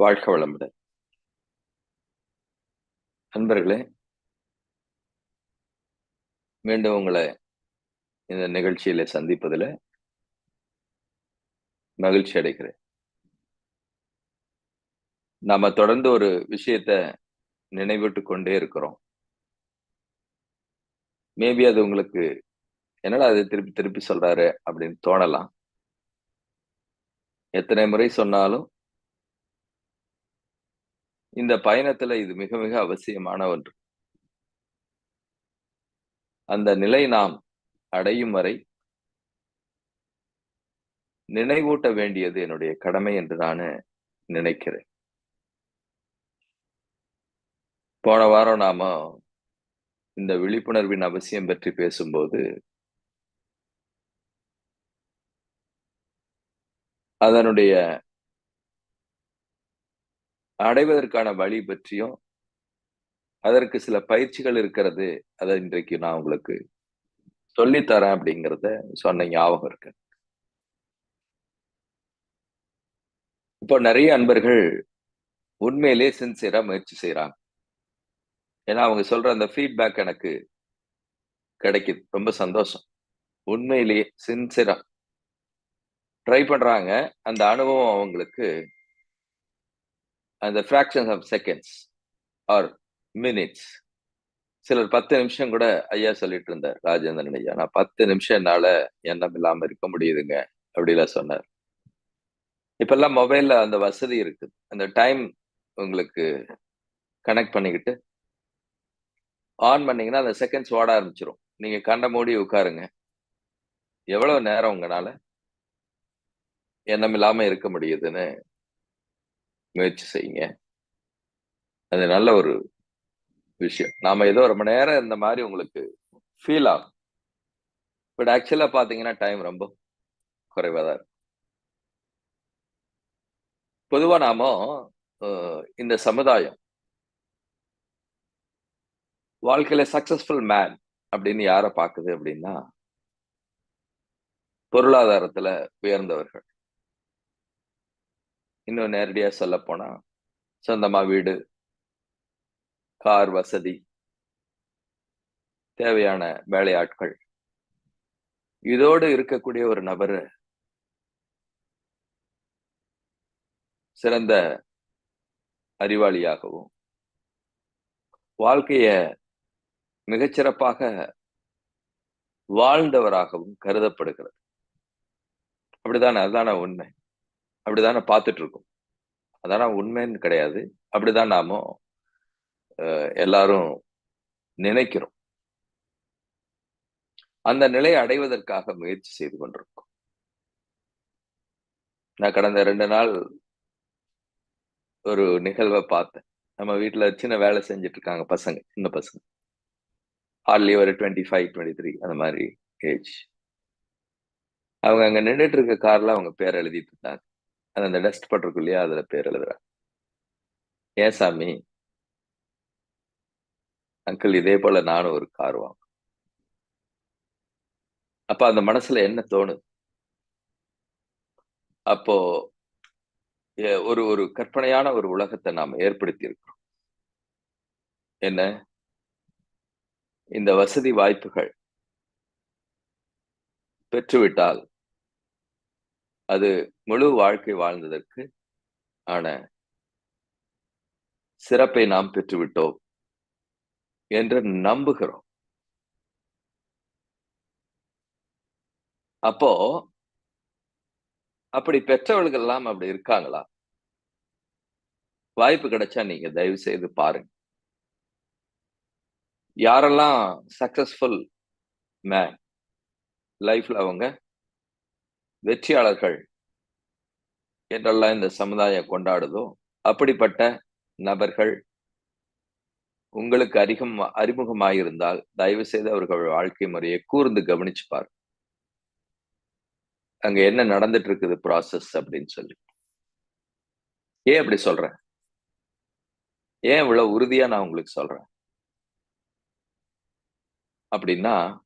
வாழ்க வளமுடன். நண்பர்களே மீண்டும் உங்களை இந்த நிகழ்ச்சியில சந்திப்பதில் மகிழ்ச்சி அடைகிறேன். நாம தொடர்ந்து ஒரு விஷயத்த நினைவிட்டு கொண்டே இருக்கிறோம். மேபி அது உங்களுக்கு என்னடா அது திருப்பி திருப்பி சொல்றாரு அப்படின்னு தோணலாம். எத்தனை முறை சொன்னாலும் இந்த பயணத்துல இது மிக மிக அவசியமான ஒன்று. அந்த நிலை நாம் அடையும் வரை நினைவூட்ட வேண்டியது என்னுடைய கடமை என்று நான் நினைக்கிறேன். போன வாரம் நாம இந்த விழிப்புணர்வின் அவசியம் பற்றி பேசும்போது அதனுடைய அடைவதற்கான வழி பற்றியும் அதற்கு சில பயிற்சிகள் இருக்கிறது அதை இன்றைக்கு நான் உங்களுக்கு சொல்லித்தரேன் அப்படிங்கிறத சொன்ன ஞாபகம் இருக்கு. இப்போ நிறைய அன்பர்கள் உண்மையிலே சின்சியரா முயற்சி செய்யறாங்க ஏன்னா அவங்க சொல்ற அந்த ஃபீட்பேக் எனக்கு கிடைக்குது. ரொம்ப சந்தோஷம். உண்மையிலேயே சின்சியரா ட்ரை பண்றாங்க. அந்த அனுபவம் அவங்களுக்கு அந்த fractions of seconds or minutes சிலர் பத்து நிமிஷம் கூட ஐயா சொல்லிட்டு இருந்தார் ராஜேந்திரன் ஐயா நான் பத்து நிமிஷம் என்னால எண்ணம் இல்லாம இருக்க முடியுதுங்க அப்படிலாம் சொன்னார். இப்பெல்லாம் மொபைல்ல அந்த வசதி இருக்குது அந்த டைம் உங்களுக்கு கனெக்ட் பண்ணிக்கிட்டு ஆன் பண்ணீங்கன்னா அந்த செகண்ட்ஸ் ஓட ஆரம்பிச்சிடும் நீங்க கண்ட மூடி உட்காருங்க. எவ்வளவு நேரம் உங்களால எண்ணம் இல்லாம இருக்க முடியுதுன்னு முயற்சி செய்யுங்க. அது நல்ல ஒரு விஷயம். நாம ஏதோ ரொம்ப நேரம் இந்த மாதிரி உங்களுக்கு ஃபீல் ஆகும். பட் ஆக்சுவலா பாத்தீங்கன்னா டைம் ரொம்ப குறைவாக தான் இருக்கும். பொதுவா நாம இந்த சமுதாயம் வாழ்க்கையில சக்சஸ்ஃபுல் மேன் அப்படின்னு யாரை பாக்குது அப்படின்னா பொருளாதாரத்துல உயர்ந்தவர்கள். இன்னும் நேரடியா சொல்ல போனா சொந்தமா வீடு கார் வசதி தேவையான வேலையாட்கள். இதோடு இருக்கக்கூடிய ஒரு நபர் சிறந்த அறிவாளியாகவும் வாழ்க்கைய மிகச்சிறப்பாக வாழ்ந்தவராகவும் கருதப்படுகிறது. அப்படிதானே அதுதான உண்மை. அப்படிதானே பார்த்துட்டு இருக்கோம் அதான் உண்மைன்னு கிடையாது. அப்படிதான் நாம எல்லாரும் நினைக்கிறோம். அந்த நிலையை அடைவதற்காக முயற்சி செய்து கொண்டிருக்கோம். நான் கடந்த ரெண்டு நாள் ஒரு நிகழ்வை பார்த்தேன். நம்ம வீட்டுல சின்ன வேலை செஞ்சுட்டு இருக்காங்க பசங்க சின்ன பசங்க. ஹார்ட்லி ஒரு டுவெண்ட்டி ஃபைவ் டுவெண்ட்டி த்ரீ அந்த மாதிரி ஏஜ் அவங்க அங்க நின்றுட்டு இருக்க கார்ல அவங்க பேர் எழுதிட்டு இருந்தாங்க அது அந்த டஸ்ட் பட்டிருக்கும் இல்லையா? அதுல பேர் எழுதுறாங்க ஏன் சாமி. அங்கிள் இதே போல நானும் ஒரு கார் வாங்க அப்ப அந்த மனசுல என்ன தோணுது? அப்போ ஒரு ஒரு கற்பனையான ஒரு உலகத்தை நாம் ஏற்படுத்தி இருக்கிறோம் என்ன? இந்த வசதி வாய்ப்புகள் பெற்றுவிட்டால் அது முழு வாழ்க்கை வாழ்ந்ததற்கு ஆன சிறப்பை நாம் பெற்றுவிட்டோம் என்று நம்புகிறோம். அப்போ அப்படி பெற்றவர்கள் எல்லாம் அப்படி இருக்காங்களா? வாய்ப்பு கிடைச்சா நீங்க தயவு செய்து பாருங்க. யாரெல்லாம் சக்சஸ்ஃபுல் மேன் லைஃப்ல அவங்க வெற்றியாளர்கள் என்றெல்லாம் இந்த சமுதாயம் கொண்டாடுதோ அப்படிப்பட்ட நபர்கள் உங்களுக்கு அறிகம் அறிமுகமாயிருந்தால் தயவு செய்து அவர்கள் வாழ்க்கை முறையை கூர்ந்து கவனிச்சு பாரு அங்க என்ன நடந்துட்டு இருக்குது ப்ராசஸ் அப்படின்னு சொல்லி. ஏன் அப்படி சொல்றேன்? ஏன் இவ்வளவு உறுதியா நான் உங்களுக்கு சொல்றேன்? அப்படின்னா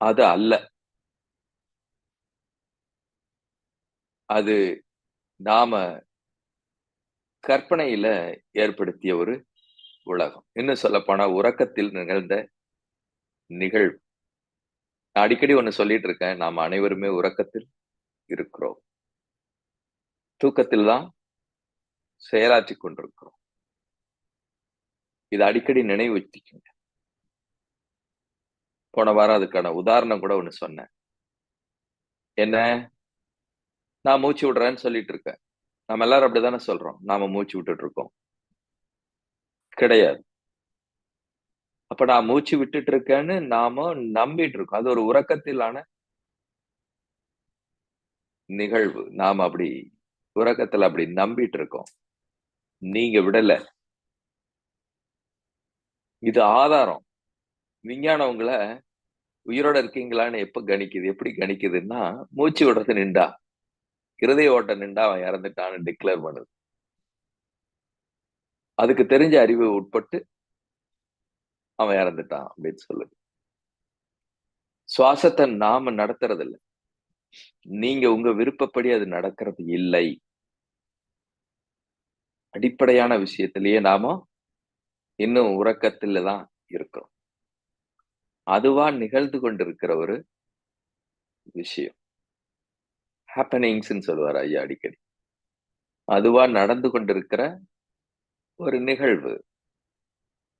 அது அல்ல. அது நாம கற்பனையில ஏற்படுத்திய ஒரு உலகம். இன்னும் சொல்ல போனா உறக்கத்தில் நிகழ்ந்த நிகழ்வு. நான் அடிக்கடி ஒண்ணு சொல்லிட்டு இருக்கேன். நாம் அனைவருமே உறக்கத்தில் இருக்கிறோம். தூக்கத்தில் தான் செயலாற்றி கொண்டிருக்கிறோம். இது அடிக்கடி நினைவு வச்சுக்கோங்க போன வாரம் அதுக்கான உதாரணம் கூட ஒண்ணு சொன்னேன். என்ன? நான் மூச்சு விடுறேன்னு சொல்லிட்டு இருக்கேன். நம்ம எல்லாரும் அப்படிதானே சொல்றோம். நாம மூச்சு விட்டுட்டு இருக்கோம் கிடையாது. அப்ப நான் மூச்சு விட்டுட்டு இருக்கேன்னு நாம நம்பிட்டு இருக்கோம் அது ஒரு உறக்கத்திலான நிகழ்வு. நாம அப்படி உறக்கத்துல அப்படி நம்பிட்டு இருக்கோம் நீங்க விடல. இது ஆதாரம். விஞ்ஞானம் உங்களை உயிரோட இருக்கீங்களான்னு எப்ப கணிக்குது? எப்படி கணிக்குதுன்னா மூச்சு விடுறது நின்றா. இருதய ஓட்டம் நின்றா அவன் இறந்துட்டான்னு டிக்ளேர் பண்ணுது. அதுக்கு தெரிஞ்ச அறிவு உட்பட்டு அவன் இறந்துட்டான் அப்படின்னு சொல்லுது. சுவாசத்தை நாம நடத்துறது இல்லை நீங்க உங்க விருப்பப்படி அது நடக்கிறது இல்லை. அடிப்படையான விஷயத்திலேயே நாம இன்னும் உறக்கத்துல தான் இருக்கிறோம். அதுவா நிகழ்ந்து கொண்டிருக்கிற ஒரு விஷயம். ஹாப்பனிங்ஸ்ன்னு சொல்லுவார் ஐயா அடிக்கடி. அதுவா நடந்து கொண்டிருக்கிற ஒரு நிகழ்வு.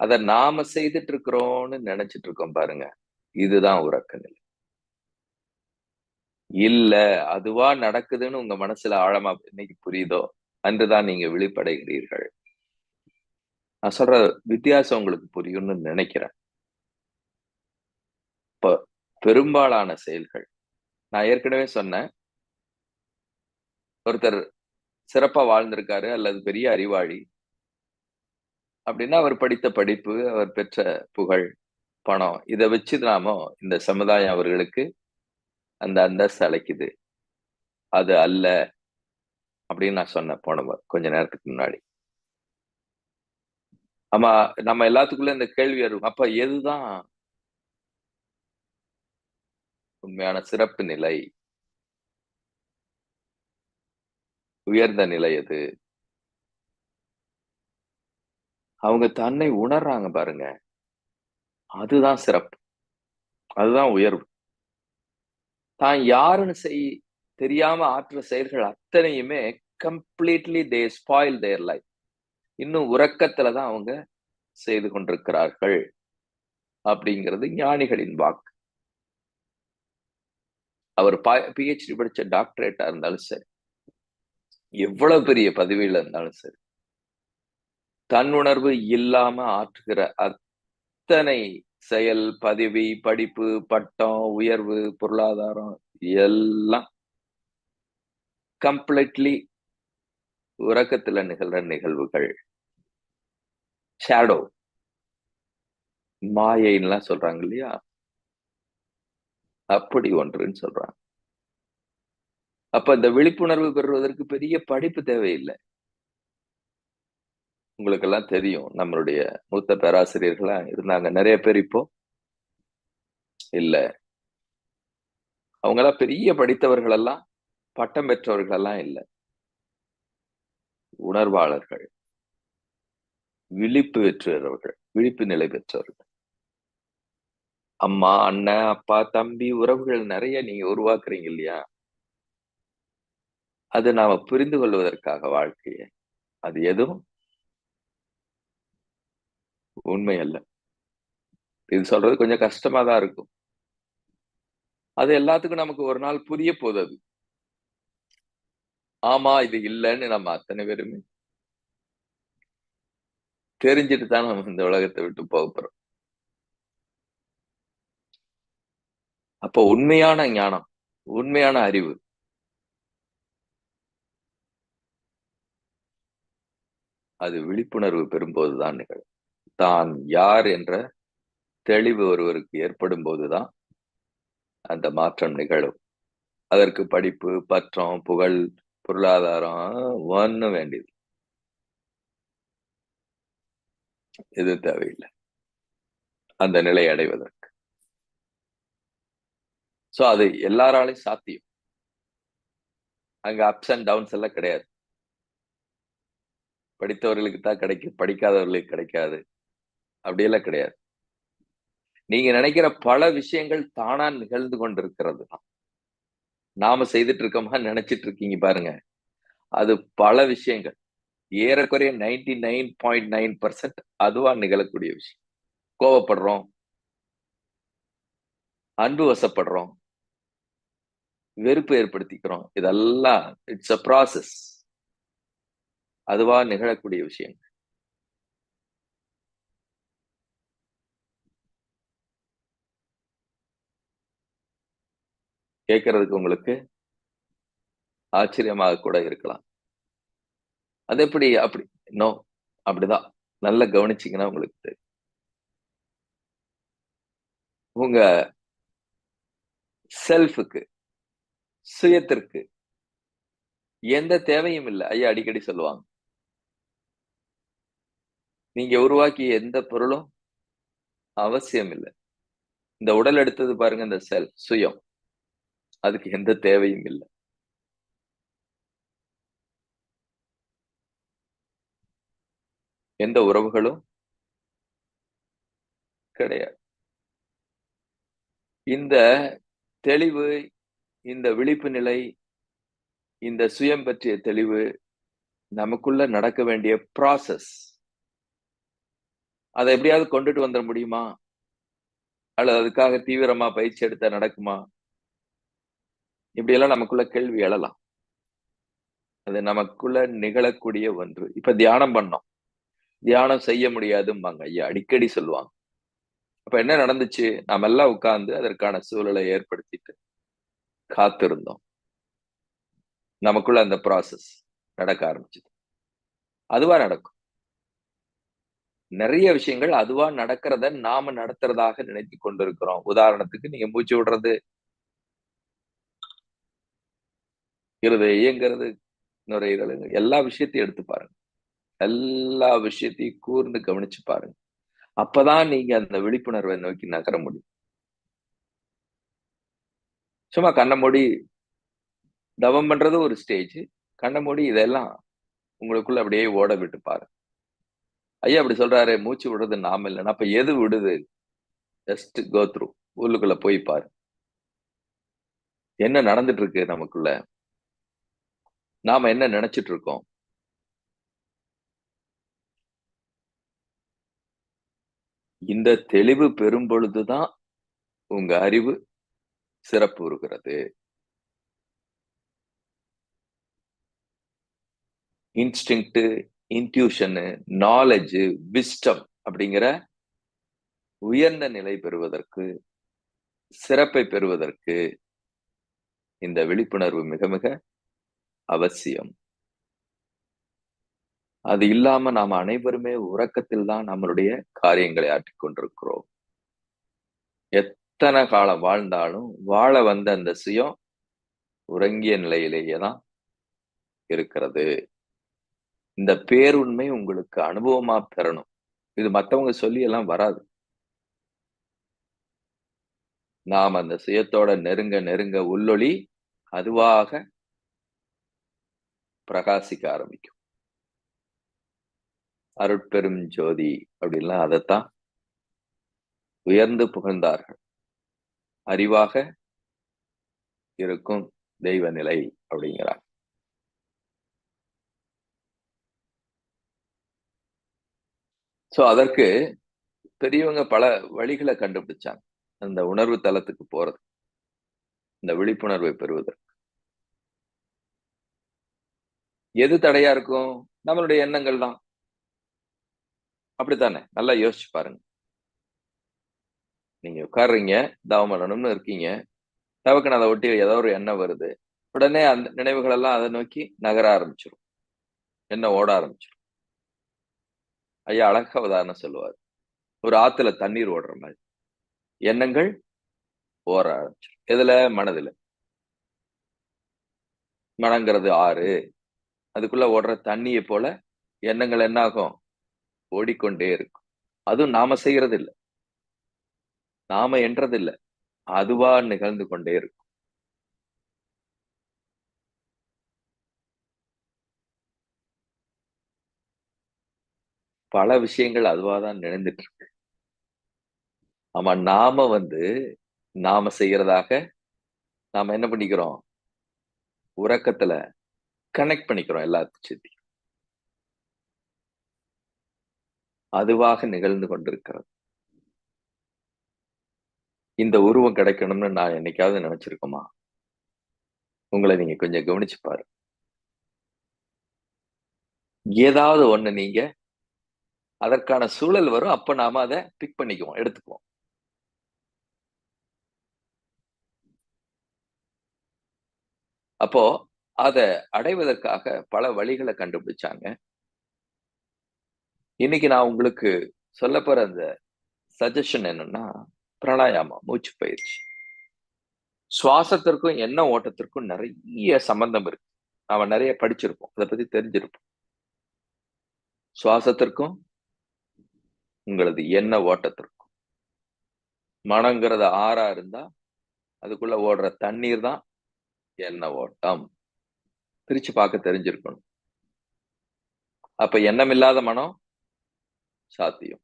அத நாம செய்துட்டு இருக்கிறோம்னு நினைச்சிட்டு இருக்கோம் பாருங்க. இதுதான் உறக்க நிலை. இல்ல அதுவா நடக்குதுன்னு உங்க மனசுல ஆழமா இன்னைக்கு புரியுதோ அன்றுதான் நீங்க விழிப்படைகிறீர்கள். நான் சொல்ற வித்தியாசம் உங்களுக்கு புரியும்னு நினைக்கிறேன். இப்ப பெரும்பாலான செயல்கள் நான் ஏற்கனவே சொன்னேன் ஒருத்தர் சிறப்பா வாழ்ந்திருக்காரு அல்லது பெரிய அறிவாளி அப்படின்னா அவர் படித்த படிப்பு அவர் பெற்ற புகழ் பணம் இதை வச்சு நாம இந்த சமுதாயம் அவர்களுக்கு அந்த அந்தஸ்து அழைக்குது அது அல்ல அப்படின்னு நான் சொன்னேன் போன கொஞ்ச நேரத்துக்கு முன்னாடி. ஆமா நம்ம எல்லாத்துக்குள்ள இந்த கேள்வி வரும். அப்ப எதுதான் உண்மையான சிறப்பு நிலை? உயர்ந்த நிலை எது? அவங்க தன்னை உணர்றாங்க பாருங்க. அதுதான் சிறப்பு. அதுதான் உயர்வு. தான் யாருன்னு செய் தெரியாம ஆற்ற செயல்கள் அத்தனையுமே completely they spoil their life இன்னும் உறக்கத்துலதான் அவங்க செய்து கொண்டிருக்கிறார்கள் அப்படிங்கிறது ஞானிகளின் வாக்கு. அவர் பிஹெச்டி படிச்ச டாக்டரேட்டா இருந்தாலும் சரி. எவ்வளவு பெரிய பதவியில இருந்தாலும் சரி. தன்னுணர்வு இல்லாம ஆற்றுகிற அத்தனை செயல் பதவி படிப்பு பட்டம் உயர்வு பொருளாதாரம் எல்லாம் கம்ப்ளீட்லி உறக்கத்துல நிகழ்ற நிகழ்வுகள். ஷேடோ மாயைன்னுலாம் சொல்றாங்க இல்லையா? அப்படி ஒன்றுன்னு சொல்றாங்க. அப்ப இந்த விழிப்புணர்வு பெறுவதற்கு பெரிய படிப்பு தேவையில்லை. உங்களுக்கு எல்லாம் தெரியும் நம்மளுடைய மூத்த பேராசிரியர்களா இருந்தாங்க. நிறைய பேர் இப்போ இல்ல. அவங்கெல்லாம் பெரிய படித்தவர்கள் எல்லாம் பட்டம் பெற்றவர்கள் எல்லாம் இல்லை. உணர்வாளர்கள் விழிப்பு பெற்றவர்கள் விழிப்பு நிலை பெற்றவர்கள். அம்மா அண்ணன் அப்பா தம்பி உறவுகள் நிறைய நீங்க உருவாக்குறீங்க இல்லையா? அது நாம புரிந்து கொள்வதற்காக வாழ்க்கையை. அது எதுவும் உண்மை அல்ல. இது சொல்றது கொஞ்சம் கஷ்டமா தான் இருக்கும். அது எல்லாத்துக்கும் நமக்கு ஒரு நாள் புரிய போகுது அது ஆமா இது இல்லைன்னு நம்ம அத்தனை பேருமே தெரிஞ்சுட்டு தான் நம்ம இந்த உலகத்தை விட்டு போக போறோம். அப்போ உண்மையான ஞானம் உண்மையான அறிவு அது விழிப்புணர்வு பெறும்போதுதான் நிகழும். தான் யார் என்ற தெளிவு ஒருவருக்கு ஏற்படும் போதுதான் அந்த மாற்றம் நிகழும். அதற்கு படிப்பு பற்றம் புகழ் பொருளாதாரம் ஒன்னு வேண்டியது இது தேவையில்லை. அந்த நிலை அடைவதற்கு. சோ அது எல்லாராலையும் சாத்தியம். அங்க அப்ஸ் அண்ட் டவுன்ஸ் எல்லாம் கிடையாது. படித்தவர்களுக்கு தான் கிடைக்கும் படிக்காதவர்களுக்கு கிடைக்காது. அப்படியெல்லாம் கிடையாது. நீங்க நினைக்கிற பல விஷயங்கள் தானா நிகழ்ந்து கொண்டிருக்கிறது தான். நாம செய்துட்டு இருக்கோமா நினைச்சிட்டு இருக்கீங்க பாருங்க. அது பல விஷயங்கள். ஏறக்குறைய ninety nine point nine percent அதுவா நிகழக்கூடிய விஷயம். கோவப்படுறோம். அன்பு வசப்படுறோம். வெறுப்பு ஏற்படுத்திக்கிறோம். இதெல்லாம் இட்ஸ் அ ப்ராசஸ் அதுவா நிகழக்கூடிய விஷயங்கள். கேட்கறதுக்கு உங்களுக்கு ஆச்சரியமாக கூட இருக்கலாம். அது எப்படி அப்படி நோ அப்படிதான். நல்லா கவனிச்சிங்கன்னா உங்களுக்கு தெரியும். உங்க செல்ஃபுக்கு சுயத்திற்கு எந்த தேவையும் இல்லை. ஐயா அடிக்கடி சொல்லுவாங்க. நீங்க உருவாக்கிய எந்த பொருளும் அவசியம் இல்லை இந்த உடல் எடுத்தது பாருங்க இந்த செல் சுயம். அதுக்கு எந்த தேவையும் இல்லை. எந்த உறவுகளும் கிடையாது. இந்த தெளிவு இந்த விழிப்பு நிலை இந்த சுயம் பற்றிய தெளிவு நமக்குள்ள நடக்க வேண்டிய ப்ராசஸ் அதை எப்படியாவது கொண்டுட்டு வந்துட முடியுமா? அல்லது அதுக்காக தீவிரமா பயிற்சி எடுத்த நடக்குமா? இப்படியெல்லாம் நமக்குள்ள கேள்வி எழலாம். அது நமக்குள்ள நிகழக்கூடிய ஒன்று. இப்ப தியானம் பண்ணோம். தியானம் செய்ய முடியாதும்பாங்க. ஐயா அடிக்கடி சொல்லுவாங்க. அப்ப என்ன நடந்துச்சு? நாம எல்லாம் உட்கார்ந்து அதற்கான சூழலை ஏற்படுத்திட்டு காத்திருந்தோம். நமக்குள்ள அந்த ப்ராசஸ் நடக்க ஆரம்பிச்சது. அதுவா நடக்கும். நிறைய விஷயங்கள் அதுவா நடக்கிறத நாம நடத்துறதாக நினைத்து கொண்டிருக்கிறோம். உதாரணத்துக்கு நீங்க மூச்சு விடுறது இருதய இயங்கிறது நுரையீரல் எல்லா விஷயத்தையும் எடுத்து பாருங்க. எல்லா விஷயத்தையும் கூர்ந்து கவனிச்சு பாருங்க. அப்பதான் நீங்க அந்த விழிப்புணர்வை நோக்கி நகர முடியும். சும்மா கண்ண மூடி தவம் பண்றது ஒரு ஸ்டேஜ் கண்ண மூடி இதெல்லாம் உங்களுக்குள்ள அப்படியே ஓட விட்டு பாருங்க. ஐயா அப்படி சொல்றாரு மூச்சு விடுறது நாம இல்லைன்னா அப்ப எது விடுது? ஜஸ்ட் கோ த்ரூ உள்ளுக்குள்ள போய் பாரு. என்ன நடந்துட்டு இருக்கு நமக்குள்ள? நாம என்ன நினைச்சிட்டு இருக்கோம் இந்த தெளிவு பெறும் பொழுதுதான் உங்க அறிவு சிறப்பு இருக்கிறது இன்ஸ்டிங்க்ட் இன்ட்யூஷனு நாலேஜ் விஸ்டம் அப்படிங்கிற உயர்ந்த நிலை பெறுவதற்கு சிறப்பை பெறுவதற்கு இந்த விழிப்புணர்வு மிக மிக அவசியம். அது இல்லாம நாம் அனைவருமே உறக்கத்தில் தான் நம்மளுடைய காரியங்களை ஆற்றிக் கொண்டிருக்கிறோம். எத்தனை காலம் வாழ்ந்தாலும் வாழ வந்த அந்த சுயம் உறங்கிய நிலையிலேயே தான் இருக்கிறது. இந்த பேருண்மை உங்களுக்கு அனுபவமா பெறணும். இது மத்தவங்க சொல்லி எல்லாம் வராது. நாம் அந்த சுயத்தோட நெருங்க நெருங்க உள்ளொளி அதுவாக பிரகாசிக்க ஆரம்பிக்கும். அருட்பெரும் ஜோதி அப்படின்லாம் அதைத்தான் உயர்ந்து புகழ்ந்தார்கள். அறிவாக இருக்கும் தெய்வ நிலை அப்படிங்கிறார் சோ அதற்கு பெரியவங்க பல வழிகளை கண்டுபிடிச்சாங்க. அந்த உணர்வு தளத்துக்கு போறது. இந்த விழிப்புணர்வை பெறுவதற்கு. எது தடையா இருக்கும்? நம்மளுடைய எண்ணங்கள் தான். அப்படித்தானே? நல்லா யோசிச்சு பாருங்க. நீங்க உட்காடுறீங்க தவம் பண்ணணும்னு இருக்கீங்க. தவக்குன்னு அதை ஒட்டி ஏதோ ஒரு எண்ணம் வருது. உடனே அந்த நினைவுகள் எல்லாம் அதை நோக்கி நகர ஆரம்பிச்சிடும் எண்ணம் ஓட ஆரம்பிச்சிடும் ஐயா அழகா உதாரணம் சொல்லுவார். ஒரு ஆத்துல தண்ணீர் ஓடுற மாதிரி. எண்ணங்கள் ஓர ஆரம்பிச்சிடும் எதுல? மனதுல. மனங்கிறது ஆறு. அதுக்குள்ள ஓடுற தண்ணியை போல எண்ணங்கள் என்ன ஆகும் ஓடிக்கொண்டே இருக்கும். அதுவும் நாம செய்யறது இல்லை நாம என்றதில்லை. அதுவா நிகழ்ந்து கொண்டே இருக்கும். பல விஷயங்கள் அதுவாக தான் நினைந்துட்டு இருக்கு ஆமா நாம வந்து நாம செய்யறதாக நாம என்ன பண்ணிக்கிறோம்? உறக்கத்துல கனெக்ட் பண்ணிக்கிறோம் எல்லாத்தையும் அதுவாக நிகழ்ந்து கொண்டிருக்கிறது. இந்த உருவம் கிடைக்கணும்னு நான் என்னைக்காவது நினைச்சிருக்கோமா? உங்களை நீங்க கொஞ்சம் கவனிச்சு பாரு ஏதாவது ஒண்ணு நீங்க அதற்கான சூழல் வரும். அப்ப நாம அதை பிக் பண்ணிக்குவோம் எடுத்துக்குவோம். அப்போ அதை அடைவதற்காக பல வழிகளை கண்டுபிடிச்சாங்க. இன்னைக்கு நான் உங்களுக்கு சொல்ல போற அந்த சஜஷன் என்னன்னா பிராணாயாமம் மூச்சு பயிற்சி. சுவாசத்திற்கும் என்ன ஓட்டத்திற்கும் நிறைய சம்பந்தம் இருக்கு. நாம நிறைய படிச்சிருப்போம். அதை பத்தி தெரிஞ்சிருப்போம். சுவாசத்திற்கும் உங்களது எண்ண ஓட்டத்திற்கும். மனங்கிறது ஆறா இருந்தா அதுக்குள்ள ஓடுற தண்ணீர் தான் எண்ண ஓட்டம். பிரிச்சு பார்க்க தெரிஞ்சிருக்கணும். அப்ப எண்ணம் இல்லாத மனம் சாத்தியம்.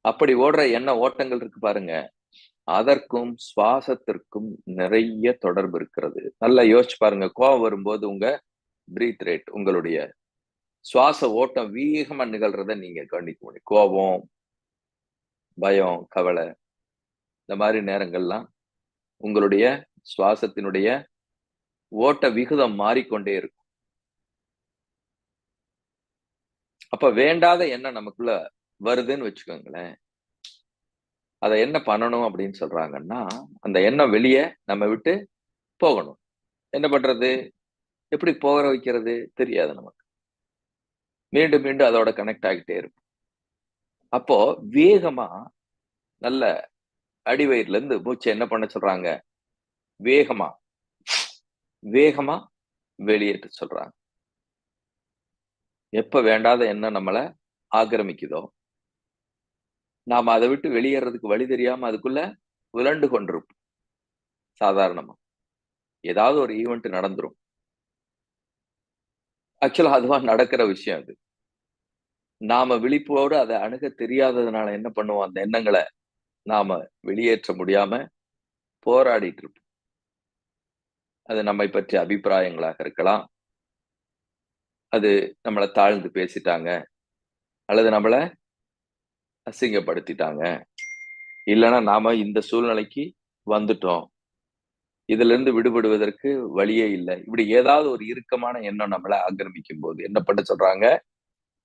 அப்படி ஓடுற எண்ண ஓட்டங்கள் இருக்கு பாருங்க. அதற்கும் சுவாசத்திற்கும் நிறைய தொடர்பு இருக்கிறது. நல்லா யோசிச்சு பாருங்க. கோவம் வரும்போது உங்க பிரீத் ரேட் உங்களுடைய சுவாச ஓட்டம் வீகமா நிகழ்றத நீங்க கவனிக்க முடியும். கோபம் பயம் கவலை இந்த மாதிரி நேரங்கள்லாம் உங்களுடைய சுவாசத்தினுடைய ஓட்ட விகிதம் மாறிக்கொண்டே இருக்கும். அப்ப வேண்டாத எண்ணம் நமக்குள்ள வருதுன்னு வச்சுக்கோங்களேன். அதை என்ன பண்ணணும் அப்படின்னு சொல்றாங்கன்னா அந்த எண்ணம் வெளியே நம்ம விட்டு போகணும். என்ன பண்றது? எப்படி போகிற வைக்கிறது? தெரியாது நமக்கு. மீண்டும் மீண்டும் அதோட கனெக்ட் ஆகிட்டே இருக்கும். அப்போ வேகமா நல்ல அடிவயிறுல இருந்து மூச்சை என்ன பண்ண சொல்றாங்க? வேகமா வேகமா வெளியேற்ற சொல்றாங்க. எப்ப வேண்டாத என்ன நம்மளை ஆக்கிரமிக்குதோ நாம அதை விட்டு வெளியேறதுக்கு வழி தெரியாம அதுக்குள்ள விளண்டு கொண்டிருப்போம் சாதாரணமா. ஏதாவது ஒரு ஈவெண்ட் நடந்துரும். ஆக்சுவலா அதுவா நடக்கிற விஷயம் அது. நாம விழிப்போடு அதை அணுக தெரியாததுனால என்ன பண்ணுவோம்? அந்த எண்ணங்களை நாம வெளியேற்ற முடியாம போராடிட்டு இருப்போம். அது நம்மை பற்றிய அபிப்பிராயங்களாக இருக்கலாம். அது நம்மளை தாழ்ந்து பேசிட்டாங்க. அல்லது நம்மளை அசிங்கப்படுத்திட்டாங்க. இல்லைன்னா நாம இந்த சூழ்நிலைக்கு வந்துட்டோம். இதுல இருந்து விடுபடுவதற்கு வழியே இல்லை. இப்படி ஏதாவது ஒரு இறுக்கமான எண்ணம் நம்மளை ஆக்கிரமிக்கும் போது என்ன பண்ண சொல்றாங்க?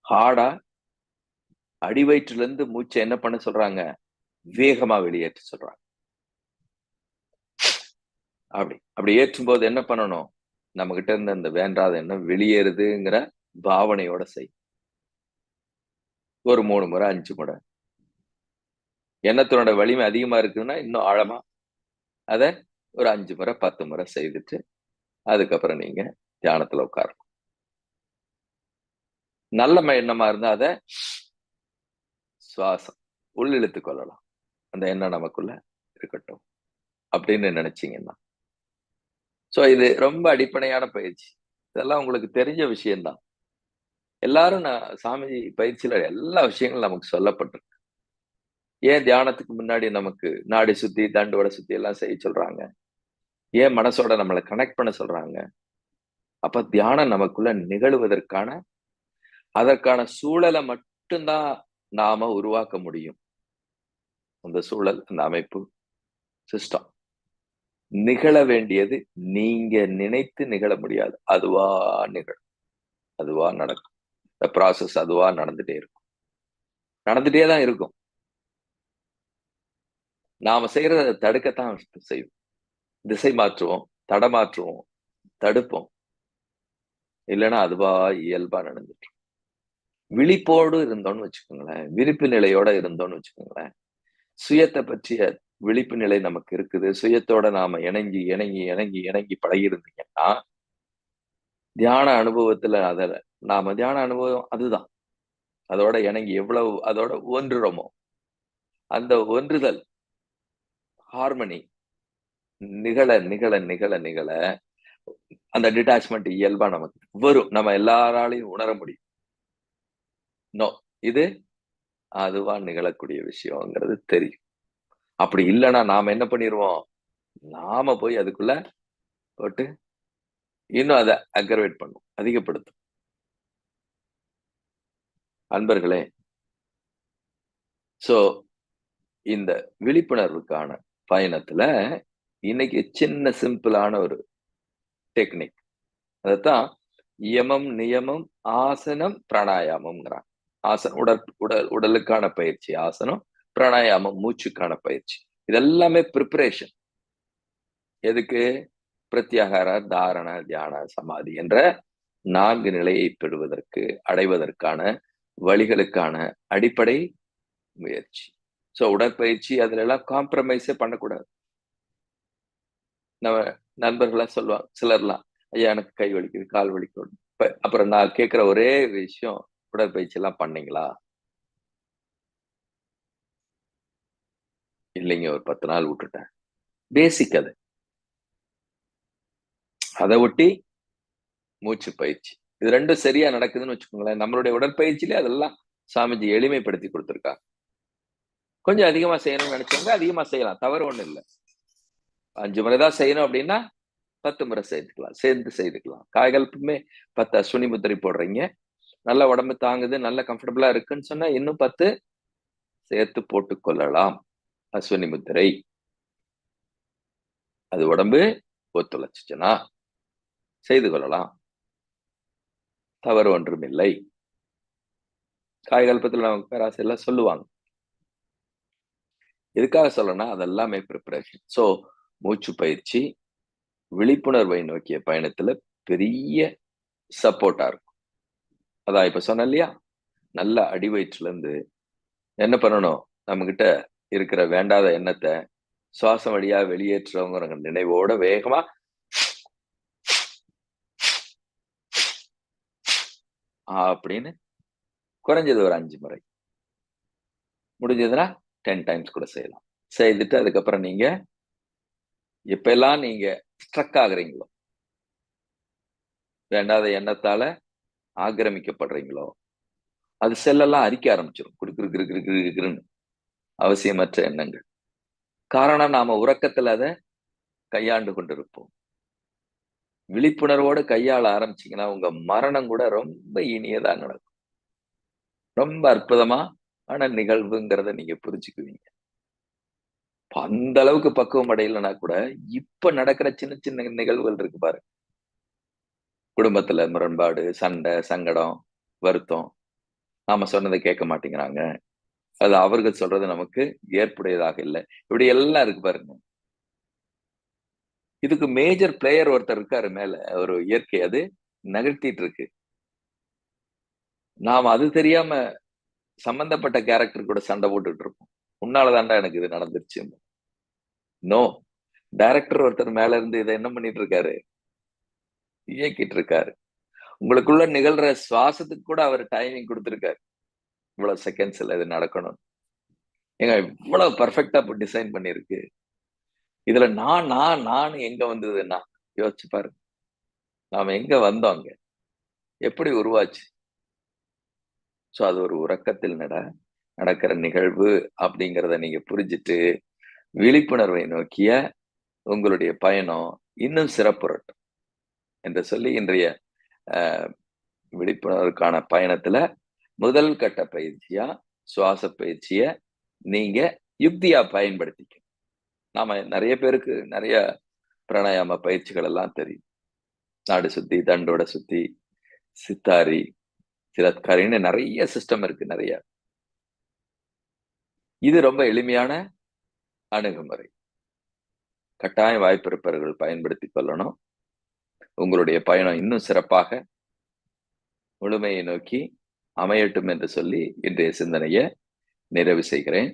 ஹார்டா அடிவயிற்றுல இருந்து மூச்சை என்ன பண்ண சொல்றாங்க? வேகமா வெளியேற்ற சொல்றாங்க. அப்படி அப்படி ஏற்றும் போது என்ன பண்ணணும்? நம்ம கிட்ட இருந்த அந்த வேண்டாத எண்ணம் வெளியேறுதுங்கிற பாவனையோட செய். ஒரு மூணு முறை அஞ்சு முறை. எண்ணத்தினோட வலிமை அதிகமா இருக்குதுன்னா இன்னும் ஆழமா அத ஒரு அஞ்சு முறை பத்து முறை செய்துட்டு அதுக்கப்புறம் நீங்க தியானத்துல உட்காரணும். நல்ல எண்ணமா இருந்தா அதை சுவாசம் உள்ளிழுத்து கொள்ளலாம் அந்த எண்ணம் நமக்குள்ள இருக்கட்டும். அப்படின்னு நினைச்சீங்கன்னா. சோ இது ரொம்ப அடிப்படையான பயிற்சி. இதெல்லாம் உங்களுக்கு தெரிஞ்ச விஷயம்தான். எல்லாரும் நான் சாமிஜி பயிற்சியில எல்லா விஷயங்களும் நமக்கு சொல்லப்பட்டிருக்கு. ஏன் தியானத்துக்கு முன்னாடி நமக்கு நாடி சுத்தி தண்டுவடை சுத்தி எல்லாம் செய்ய சொல்றாங்க? ஏன் மனசோட நம்மளை கனெக்ட் பண்ண சொல்றாங்க? அப்ப தியானம் நமக்குள்ள நிகழுவதற்கான அதற்கான சூழலை மட்டும்தான் நாம உருவாக்க முடியும். அந்த சூழல் அந்த அமைப்பு சிஸ்டம் நிகழ வேண்டியது நீங்க நினைத்து நிகழ முடியாது. அதுவா நிகழும். அதுவா நடக்கும். இந்த ப்ராசஸ் அதுவா நடந்துட்டே இருக்கும். நடந்துட்டே தான் இருக்கும். நாம செய்யறத தடுக்கத்தான் செய்வோம். திசை மாற்றுவோம் தடமாற்றுவோம் தடுப்போம். இல்லைன்னா அதுவா இயல்பா நடந்துட்டு விழிப்போடு இருந்தோம்னு வச்சுக்கோங்களேன். விருப்பு நிலையோட இருந்தோம்னு வச்சுக்கோங்களேன். சுயத்தை பற்றிய விழிப்பு நிலை நமக்கு இருக்குது. சுயத்தோட நாம இணங்கி இணங்கி இணங்கி இணங்கி பழகிருந்தீங்கன்னா தியான அனுபவத்துல அத நாம தியான அனுபவம் அதுதான். அதோட இணங்கி எவ்வளவு அதோட ஒன்றுறோமோ அந்த ஒன்றுதல் ஹார்மனி நிகழ நிகழ நிகழ நிகழ அந்த டிட்டாச்மெண்ட் இயல்பா நமக்கு வரும். நம்ம எல்லாராலையும் உணர முடியும். நோ இது அதுவா நிகழக்கூடிய விஷயங்கிறது தெரியும். அப்படி இல்லைன்னா நாம என்ன பண்ணிடுவோம் நாம போய் அதுக்குள்ள போட்டு இன்னும் அதை அக்ரவேட் பண்ணும் அதிகப்படுத்தும். அன்பர்களே சோ இந்த விழிப்புணர்வுக்கான பயணத்துல இன்னைக்கு சின்ன சிம்பிளான ஒரு டெக்னிக் அதைத்தான் யமம் நியமம் ஆசனம் பிராணாயாமம்ங்கிறான் ஆசனம் உடற் உடல் உடலுக்கான பயிற்சி ஆசனம் பிராணாயாமம் மூச்சுக்கான பயிற்சி. இதெல்லாமே ப்ரிப்பரேஷன் எதுக்கு? பிரத்யாகார தாரண தியான சமாதி என்ற நான்கு நிலையை பெறுவதற்கு அடைவதற்கான வழிகளுக்கான அடிப்படை முயற்சி. சோ உடற்பயிற்சி அதுல எல்லாம் காம்ப்ரமைஸே பண்ணக்கூடாது. நம்ம நண்பர்களா சொல்லுவாங்க சிலர்லாம் ஐயா எனக்கு கை வலிக்குது கால் வலிக்குது. அப்புறம் நான் கேட்குற ஒரே விஷயம் உடற்பயிற்சி எல்லாம் பண்ணீங்களா? இல்லைங்க ஒரு பத்து நாள் விட்டுட்டேன். பேசிக் அது. அதை ஒட்டி மூச்சு பயிற்சி. இது ரெண்டும் சரியா நடக்குதுன்னு வச்சுக்கோங்களேன். நம்மளுடைய உடற்பயிற்சியிலே அதெல்லாம் சாமிஜி எளிமைப்படுத்தி கொடுத்துருக்காங்க. கொஞ்சம் அதிகமா செய்யணும்னு நினைச்சவங்க அதிகமா செய்யலாம். தவறு ஒண்ணும் இல்லை. அஞ்சு முறை தான் செய்யணும் அப்படின்னா பத்து முறை செய்துக்கலாம். சேர்ந்து செய்துக்கலாம். காய்கல்ப்புமே பத்து அஸ்வினி முத்திரை போடுறீங்க. நல்ல உடம்பு தாங்குது நல்ல கம்ஃபர்டபுளா இருக்குன்னு சொன்னா இன்னும் பத்து சேர்த்து போட்டுக்கொள்ளலாம் அஸ்வினி முத்திரை. அது உடம்பு ஒத்துழைச்சுச்சுன்னா செய்து கொள்ளலாம். தவறு ஒன்றும் இல்லை காய்கல்பத்தில் நமக்கு பேராசிரியர்லாம் சொல்லுவாங்க. எதுக்காக சொல்லணும்னா அதெல்லாமே ப்ரிப்பரேஷன் ஸோ மூச்சு பயிற்சி விழிப்புணர்வை நோக்கிய பயணத்துல பெரிய சப்போர்ட்டா இருக்கும். அதான் இப்ப சொன்ன இல்லையா? நல்ல அடிவயிற்றுல இருந்து என்ன பண்ணணும்? நம்ம கிட்ட இருக்கிற வேண்டாத எண்ணத்தை சுவாசம் வழியா வெளியேற்றுறவங்க நினைவோட வேகமா அப்படின்னு குறைஞ்சது ஒரு அஞ்சு முறை. முடிஞ்சதுன்னா டென் டைம்ஸ் கூட செய்யலாம். செய்துட்டு அதுக்கப்புறம் நீங்க எப்பெல்லாம் நீங்க ஸ்ட்ரக் ஆகுறீங்களோ? வேண்டாத எண்ணத்தால ஆக்கிரமிக்கப்படுறீங்களோ அது செல்லெல்லாம் அரிக்க ஆரம்பிச்சிடும் குடுக்குறு கிரு கிரு கிரு கிருன்னு அவசியமற்ற எண்ணங்கள். காரணம் நாம உறக்கத்துல அதை கையாண்டு கொண்டிருப்போம். விழிப்புணர்வோடு கையாள ஆரம்பிச்சீங்கன்னா உங்க மரணம் கூட ரொம்ப இனியதா நடக்கும். ரொம்ப அற்புதமா ஆனா நிகழ்வுங்கிறத நீங்க புரிஞ்சுக்குவீங்க. அந்த அளவுக்கு பக்குவம் அடையலைன்னா கூட இப்ப நடக்கிற சின்ன சின்ன நிகழ்வுகள் இருக்கு பாரு குடும்பத்துல முரண்பாடு சண்டை சங்கடம் வருத்தம் நாம சொன்னதை கேட்க மாட்டேங்கிறாங்க. அது அவர்கள் சொல்றது நமக்கு ஏற்புடையதாக இல்லை. இப்படி எல்லாம் இருக்கு பாருங்க. இதுக்கு மேஜர் பிளேயர் ஒருத்தர் இருக்காரு மேல ஒரு இயற்கை அது நகர்த்திட்டு இருக்கு. நாம் அது தெரியாம சம்பந்தப்பட்ட கேரக்டர் கூட சண்டை போட்டுட்டு இருப்போம். உன்னாலதான்டா எனக்கு இது நடந்துருச்சு நோ டைரக்டர் ஒருத்தர் மேல இருந்து இதை என்ன பண்ணிட்டு இருக்காரு? இயக்கிட்டு இருக்காரு உங்களுக்குள்ள நிகழ்ற சுவாசத்துக்கு கூட அவர் டைமிங் கொடுத்துருக்காரு. இவ்வளவு செகண்ட்ஸ்ல இது நடக்கணும். ஏங்க இவ்வளவு பர்ஃபெக்டா டிசைன் பண்ணிருக்கு இதுல நான் நான் நான் எங்க வந்ததுன்னா யோசிச்சு பாருங்க. நாம எங்க வந்தோம் அங்க? எப்படி உருவாச்சு? ஸோ அது ஒரு உறக்கத்தில் நட நடக்கிற நிகழ்வு அப்படிங்கிறத நீங்க புரிஞ்சுட்டு விழிப்புணர்வை நோக்கிய உங்களுடைய பயணம் இன்னும் சிறப்புறட்டும் என்று சொல்லி இன்றைய விழிப்புணர்வுக்கான பயணத்துல முதல் கட்ட பயிற்சியா சுவாச பயிற்சிய நீங்க யுக்தியா பயன்படுத்திக்க. நாம நிறைய பேருக்கு நிறைய பிராணாயாம பயிற்சிகள் எல்லாம் தெரியும். நாடு சுத்தி தண்டோட சுத்தி சித்தாரி சிலத்காரின்னு நிறைய சிஸ்டம் இருக்கு நிறைய. இது ரொம்ப எளிமையான அணுகுமுறை. கட்டாய வாய்ப்பிருப்பவர்கள் பயன்படுத்தி கொள்ளணும். உங்களுடைய பயணம் இன்னும் சிறப்பாக முழுமையை நோக்கி அமையட்டும் என்று சொல்லி இன்றைய சிந்தனையை நிறைவு செய்கிறேன்.